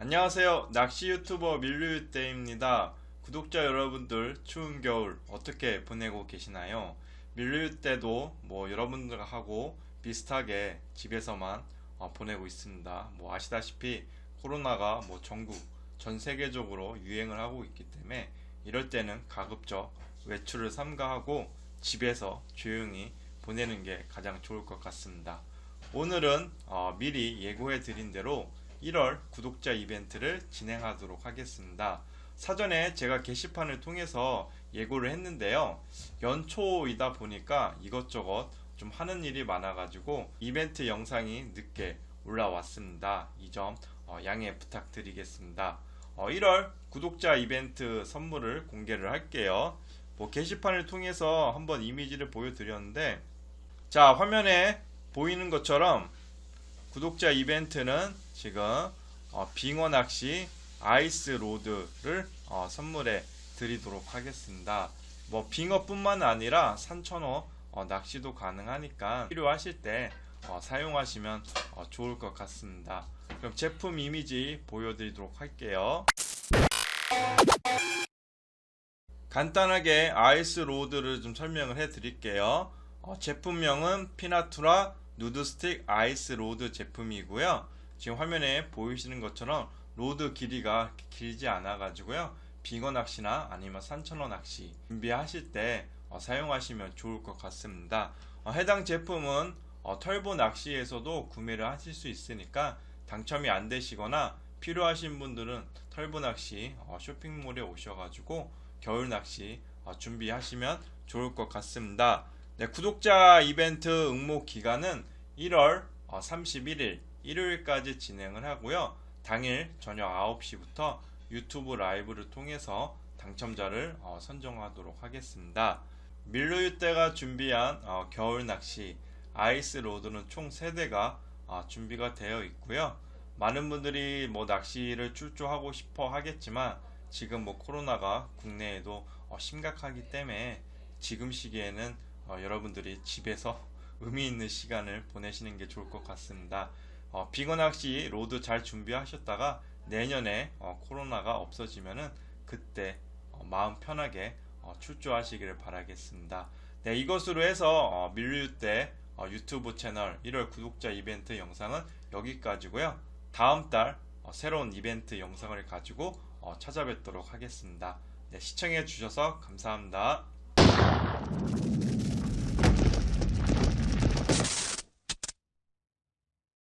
안녕하세요. 낚시 유튜버 밀류유대입니다. 구독자 여러분들 추운 겨울 어떻게 보내고 계시나요? 밀류유대도 뭐 여러분들하고 비슷하게 집에서만 어, 보내고 있습니다. 뭐 아시다시피 코로나가 뭐 전국 전 세계적으로 유행을 하고 있기 때문에 이럴 때는 가급적 외출을 삼가하고 집에서 조용히 보내는 게 가장 좋을 것 같습니다. 오늘은 어, 미리 예고해 드린 대로 1월 구독자 이벤트를 진행하도록 하겠습니다. 사전에 제가 게시판을 통해서 예고를 했는데요. 연초이다 보니까 이것저것 좀 하는 일이 많아가지고 이벤트 영상이 늦게 올라왔습니다. 이점 어, 양해 부탁드리겠습니다. 어, 1월 구독자 이벤트 선물을 공개를 할게요. 뭐 게시판을 통해서 한번 이미지를 보여드렸는데 자 화면에 보이는 것처럼 구독자 이벤트는 지금 어, 빙어 낚시 아이스 로드를 어, 선물해 드리도록 하겠습니다. 뭐 빙어뿐만 아니라 산천어 어, 낚시도 가능하니까 필요하실 때 어, 사용하시면 어, 좋을 것 같습니다. 그럼 제품 이미지 보여드리도록 할게요. 간단하게 아이스 로드를 좀 설명을 해 드릴게요. 어, 제품명은 피나투라 누드스틱 아이스 로드 제품이고요. 지금 화면에 보이시는 것처럼 로드 길이가 길지 않아 가지고요. 빙어 낚시나 아니면 산천어 낚시 준비하실 때 어, 사용하시면 좋을 것 같습니다. 어, 해당 제품은 어, 털보 낚시에서도 구매를 하실 수 있으니까 당첨이 안 되시거나 필요하신 분들은 털보 낚시 어, 쇼핑몰에 오셔가지고 겨울 낚시 어, 준비하시면 좋을 것 같습니다. 네, 구독자 이벤트 응모 기간은 1월 31일 일요일까지 진행을 하고요. 당일 저녁 9시부터 유튜브 라이브를 통해서 당첨자를 어, 선정하도록 하겠습니다. 밀로유대가 준비한 어, 겨울 낚시 아이스 로드는 총 3대가 어, 준비가 되어 있고요. 많은 분들이 뭐 낚시를 출조하고 싶어 하겠지만 지금 뭐 코로나가 국내에도 어, 심각하기 때문에 지금 시기에는 어, 여러분들이 집에서 의미 있는 시간을 보내시는 게 좋을 것 같습니다. 어, 빙어 낚시 로드 잘 준비하셨다가 내년에 어, 코로나가 없어지면은 그때 어, 마음 편하게 어, 출조하시기를 바라겠습니다. 네, 이것으로 해서 어, 밀류 때 어, 유튜브 채널 1월 구독자 이벤트 영상은 여기까지고요. 다음 달 어, 새로운 이벤트 영상을 가지고 어, 찾아뵙도록 하겠습니다. 네, 시청해 주셔서 감사합니다.